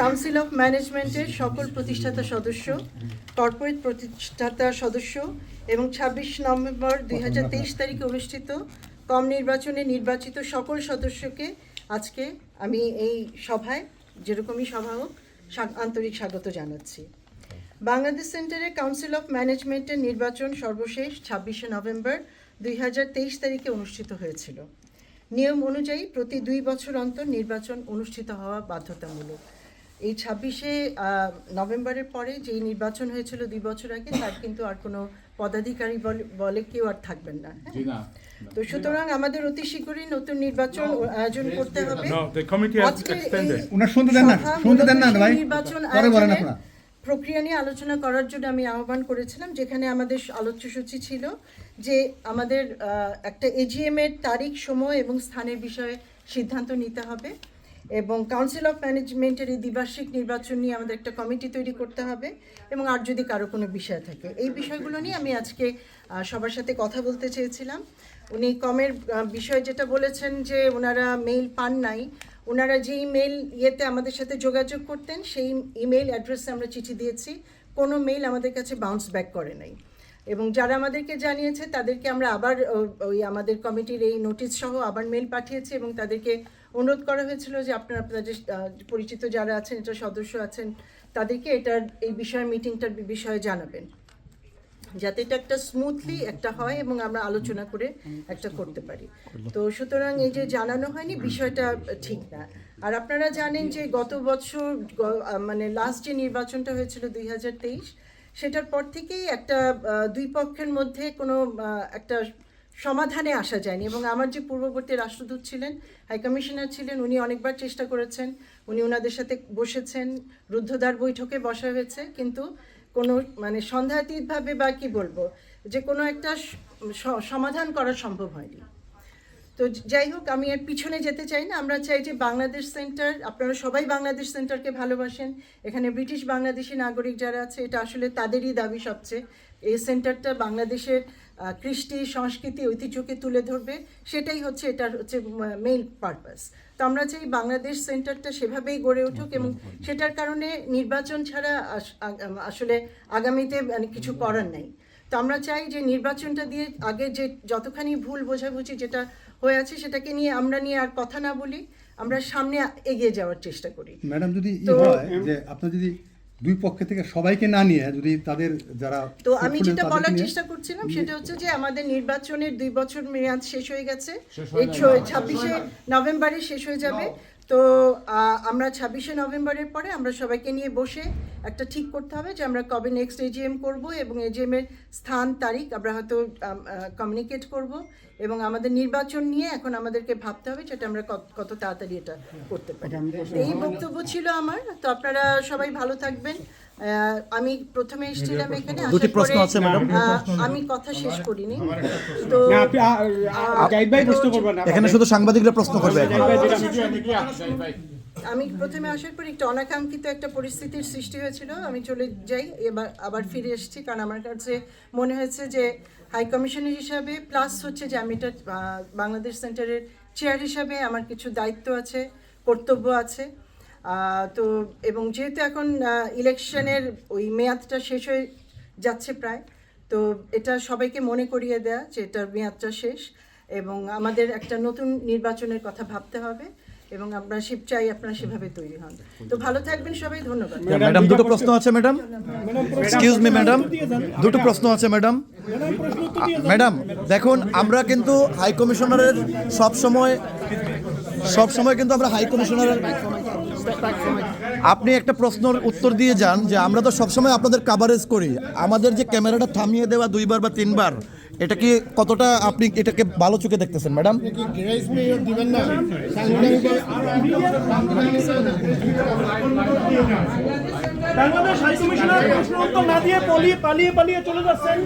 Council of ম্যানেজমেন্টের সকল প্রতিষ্ঠাতা সদস্য কর্পোরেট প্রতিষ্ঠাতা সদস্য এবং ছাব্বিশ নভেম্বর দুই হাজার তেইশ তারিখে অনুষ্ঠিত কম নির্বাচনে নির্বাচিত সকল সদস্যকে আজকে আমি এই সভায়, যেরকমই সভা হোক আন্তরিক স্বাগত জানাচ্ছি। বাংলাদেশ সেন্টারে কাউন্সিল অফ ম্যানেজমেন্টের নির্বাচন সর্বশেষ ছাব্বিশে নভেম্বর দুই হাজার তেইশ তারিখে অনুষ্ঠিত হয়েছিল। নিয়ম অনুযায়ী প্রতি দুই বছর অন্তর নির্বাচন অনুষ্ঠিত হওয়া বাধ্যতামূলক। এই ছাব্বিশে নভেম্বরের পরে যে নির্বাচন হয়েছিল দুই বছর আগে তার কিন্তু আর কোনো পদাধিকারী বলে- কেউ আর থাকবেন না হ্যাঁ? জি না। তো সুতরাং আমাদের অতি শীঘ্রই নতুন নির্বাচন আয়োজন করতে হবে। নির্বাচন। প্রক্রিয়া নিয়ে আলোচনা করার জন্য আমি আহ্বান করেছিলাম যেখানে আমাদের আলোচ্য সূচি ছিল যে আমাদের আহ, একটা এজিএম এর তারিখ সময় এবং স্থানের বিষয়ে সিদ্ধান্ত নিতে হবে। এবং কাউন্সিল অফ ম্যানেজমেন্টের এই দ্বিবার্ষিক নির্বাচন নিয়ে আমাদের একটা কমিটি তৈরি করতে হবে এবং আর যদি কারও কোনো বিষয় থাকে। এই বিষয়গুলো নিয়ে আমি আজকে সবার সাথে কথা বলতে চেয়েছিলাম। উনি কমের বিষয় যেটা বলেছেন যে ওনারা মেইল পান নাই। ওনারা যেই মেইল ইয়েতে আমাদের সাথে যোগাযোগ করতেন, সেই ইমেল অ্যাড্রেসে আমরা চিঠি দিয়েছি। কোনো মেইল আমাদের কাছে বাউন্স ব্যাক করে নাই। এবং যারা আমাদেরকে জানিয়েছে, তাদেরকে আমরা আবার ওই আমাদের কমিটির এই নোটিশ সহ আবার মেল পাঠিয়েছি এবং তাদেরকে অনুরোধ করা হয়েছিল যে আপনারা আহ, পরিচিত যারা আছেন এটা সদস্য আছেন তাদেরকে এটার এই বিষয়ে মিটিংটার বিষয়ে জানাবেন। যাতে এটা একটা স্মুথলি একটা হয় এবং আমরা আলোচনা করে একটা করতে পারি। তো সুতরাং এই যে জানানো হয়নি বিষয়টা ঠিক না। আর আপনারা জানেন যে গত বছর মানে লাস্ট যে নির্বাচনটা হয়েছিল দুই হাজার তেইশ সেটার পর থেকেই একটা দুই পক্ষের মধ্যে কোনো একটা সমাধানে আসা যায়নি এবং আমার যে পূর্ববর্তী রাষ্ট্রদূত ছিলেন, হাই কমিশনার ছিলেন, উনি অনেকবার চেষ্টা করেছেন। উনি ওনাদের সাথে বসেছেন, রুদ্ধদ্বার বৈঠকে বসা হয়েছে, কিন্তু কোনো মানে সন্দেহাতীতভাবে বা কি বলব, যে কোনো একটা সমাধান করা সম্ভব হয়নি। তো যাই হোক, আমি এর পিছনে যেতে চাই না। আমরা চাই যে বাংলাদেশ সেন্টার, আপনারা সবাই বাংলাদেশ সেন্টারকে ভালোবাসেন। এখানে ব্রিটিশ বাংলাদেশি নাগরিক যারা আছে, এটা আসলে তাদেরই দাবি সবচেয়ে। এই সেন্টারটা বাংলাদেশের কৃষ্টি সংস্কৃতি ঐতিহ্যকে তুলে ধরবে সেটাই হচ্ছে এটার হচ্ছে মেইন পারপাস তো আমরা চাই বাংলাদেশ সেন্টারটা সেভাবেই গড়ে উঠুক এবং সেটার কারণে নির্বাচন ছাড়া আসলে আগামীতে মানে কিছু করার নেই। তো আমরা চাই যে নির্বাচনটা দিয়ে আগে যে যতখানি ভুল বোঝাবুঝি যেটা হয়ে আছে সেটাকে নিয়ে আমরা নিয়ে আর কথা না বলি আমরা সামনে এগিয়ে যাওয়ার চেষ্টা করি। ম্যাডাম যদি হয় যে আপনার যদি দুই পক্ষ থেকে সবাইকে না নিয়ে যদি তাদের যারা তো আমি যেটা বলার চেষ্টা করছিলাম সেটা হচ্ছে যে আমাদের নির্বাচনের দুই বছর মেয়াদ শেষ হয়ে গেছে। এই ছাব্বিশে নভেম্বরে শেষ হয়ে যাবে। তো আহ, আমরা ছাব্বিশে নভেম্বরের পরে আমরা সবাইকে নিয়ে বসে একটা ঠিক করতে হবে যে আমরা কবে নেক্সট এজিএম করব এবং এজিএম এর স্থান তারিখ আমরা হয়তো কমিউনিকেট করব এবং আমাদের নির্বাচন নিয়ে এখন আমাদেরকে ভাবতে হবে যেটা আমরা কত- তাড়াতাড়ি এটা করতে পারি। এই বক্তব্য। ছিল আমার তো আপনারা সবাই ভালো থাকবেন। আমি প্রথমে এসেছিলাম এখানে দুটি প্রশ্ন আছে, ম্যাডাম। আমি কথা শেষ করিনি। তো না, আপনি আ- আ- জাহিদ ভাই প্রশ্ন করবেন এখানে শুধু সাংবাদিকরা প্রশ্ন করবে আমি প্রথমে আসার পর একটু অনাকাঙ্ক্ষিত একটা পরিস্থিতির সৃষ্টি হয়েছিল। আমি চলে যাই, এবার আবার ফিরে এসেছি। কারণ আমার কাছে মনে হয়েছে যে হাই কমিশনার হিসাবে প্লাস হচ্ছে যে আমি এটা বাংলাদেশ সেন্টারের চেয়ার হিসাবে আমার কিছু দায়িত্ব আছে, কর্তব্য আছে। তো এবং যেহেতু এখন ইলেকশনের ওই মেয়াদটা শেষ হয়ে যাচ্ছে প্রায়, তো এটা সবাইকে মনে করিয়ে দেয়া যে এটার মেয়াদটা শেষ এবং আমাদের একটা নতুন নির্বাচনের কথা ভাবতে হবে। এবং আমরা সে চাই আপনারা সেভাবে তৈরি হন। তো ভালো থাকবেন সবাই ধন্যবাদ। ম্যাডাম দুটো প্রশ্ন আছে ম্যাডাম? Excuse me madam. দুটো প্রশ্ন আছে ম্যাডাম। ম্যাডাম দেখুন আমরা কিন্তু হাই কমিশনারের সব সময় সব সময় কিন্তু আমরা হাই কমিশনারের আপনি একটা প্রশ্নের উত্তর দিয়ে যান যে আমরা তো সবসময় আপনাদের কাভারেজ করি। আমাদের যে ক্যামেরাটা থামিয়ে দেওয়া দুইবার বা তিনবার এটা কি কতটা আপনি এটাকে ভালো চোখে দেখতেছেন, ম্যাডাম? না দিয়ে পালিয়ে পালিয়ে পালিয়ে চলে যাচ্ছেন